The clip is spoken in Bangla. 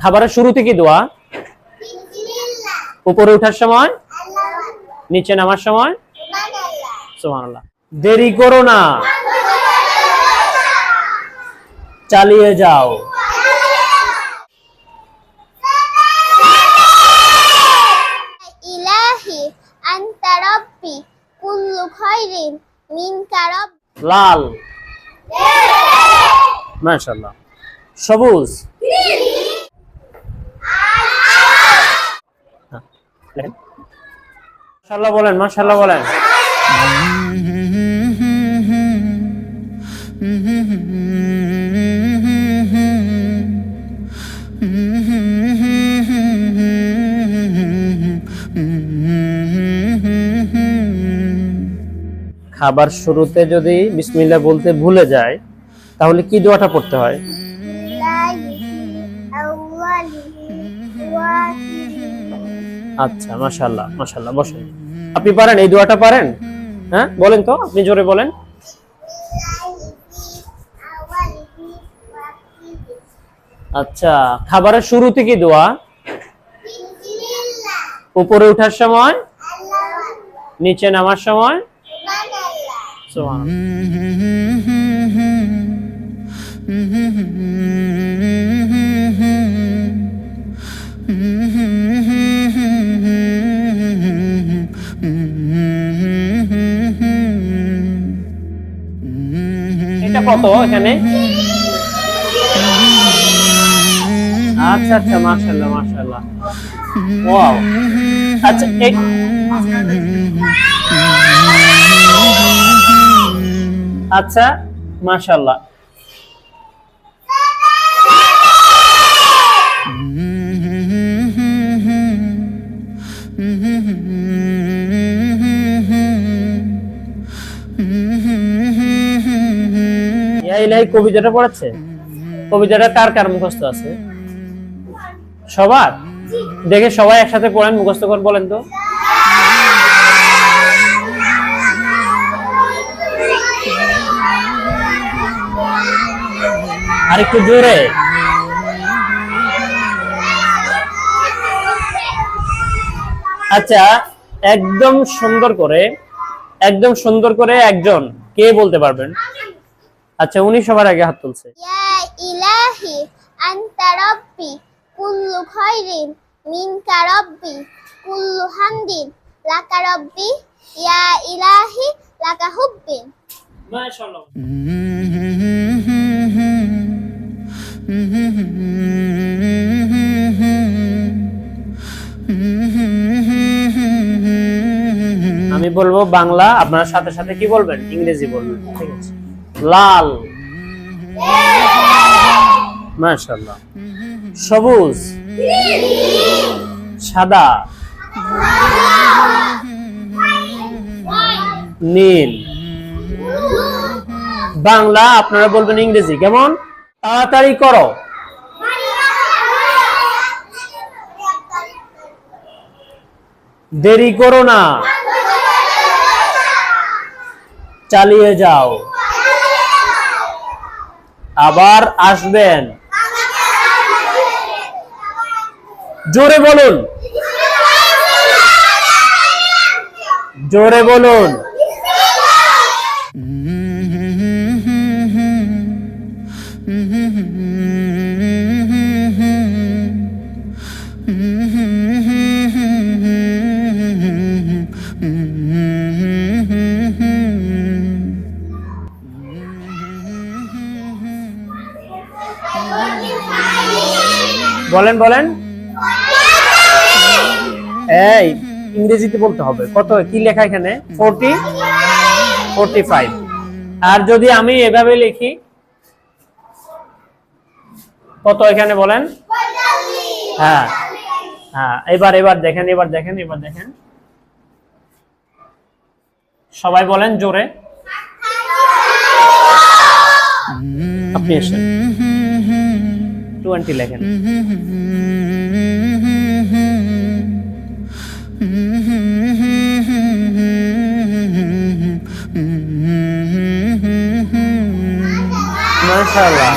খাবারের শুরুতে কি দোয়া? উপরে ওঠার সময়? নিচে নামার সময়? সুবহানাল্লাহ। দেরি করো না। চালিয়ে যাও। ইলাহি আনতা রাব্বি কুল্লু খাইরিন মিনকা রাব্বি। লাল। মাশাআল্লাহ। সবুজ হ্যাঁ, লেখেন। মাশাআল্লাহ বলেন মাশাআল্লাহ বলেন। খাবার শুরুতে যদি বিসমিল্লাহ বলতে ভুলে যায়, তাহলে কি দোয়াটা পড়তে হয়? আচ্ছা মাশাআল্লাহ মাশাআল্লাহ বসেন আপনি পারেন এই দোয়াটা পারেন হ্যাঁ বলেন তো আপনি জোরে বলেন আচ্ছা খাবারের শুরুতে কি দোয়া উপরে ওঠার সময় নিচে নামার সময় সুবহানাল্লাহ কত এখানে? আচ্ছা আচ্ছা মাশাআল্লাহ মাশাআল্লাহ। ওয়াও। আচ্ছা এই আচ্ছা মাশাআল্লাহ। ইয়া ইলাহি কবিতাটা পড়াচ্ছে? কবিতাটা কার কার মুখস্থ আছে? সবার? দেখে সবাই একসাথে পড়েন, মুখস্থ করে বলেন তো। আর একটু জোরে। আচ্ছা একদম সুন্দর করে, একদম সুন্দর করে একজন কে বলতে পারবেন? আচ্ছা উনি সবার আগে হাত তুলছে। ইয়া ইলাহি আনতা রাব্বি কুল্লু খাইরিন মিনকা রাব্বি কুল্লু হামদিন লাকা রাব্বি ইয়া ইলাহি লাকা হুব্বিন। মাশাআল্লাহ। আমি বলব বাংলা আপনার সাথে সাথে কি বলবেন? ইংরেজি বলবেন ঠিক আছে? লাল। মাশাআল্লাহ। সবুজ। সাদা। নীল। বাংলা আপনারা বলবেন ইংরেজি। কেমন? তাড়াতাড়ি করো। দেরি করো না। চালিয়ে যাও। আবার আসবেন। জোরে বলুন। জোরে বলুন। বলেন বলেন। এই, ইংরেজিতে বলতে হবে। কত, কি লেখা এখানে? ফোরটি? Forty five. আর যদি আমি এভাবে লিখি, কত এখানে বলেন? হ্যাঁ হ্যাঁ এবার এবার দেখেন এবার দেখেন এবার দেখেন। সবাই বলেন জোরে। আপনি এসেন টোয়েন্টি লেখেন মাশাআল্লাহ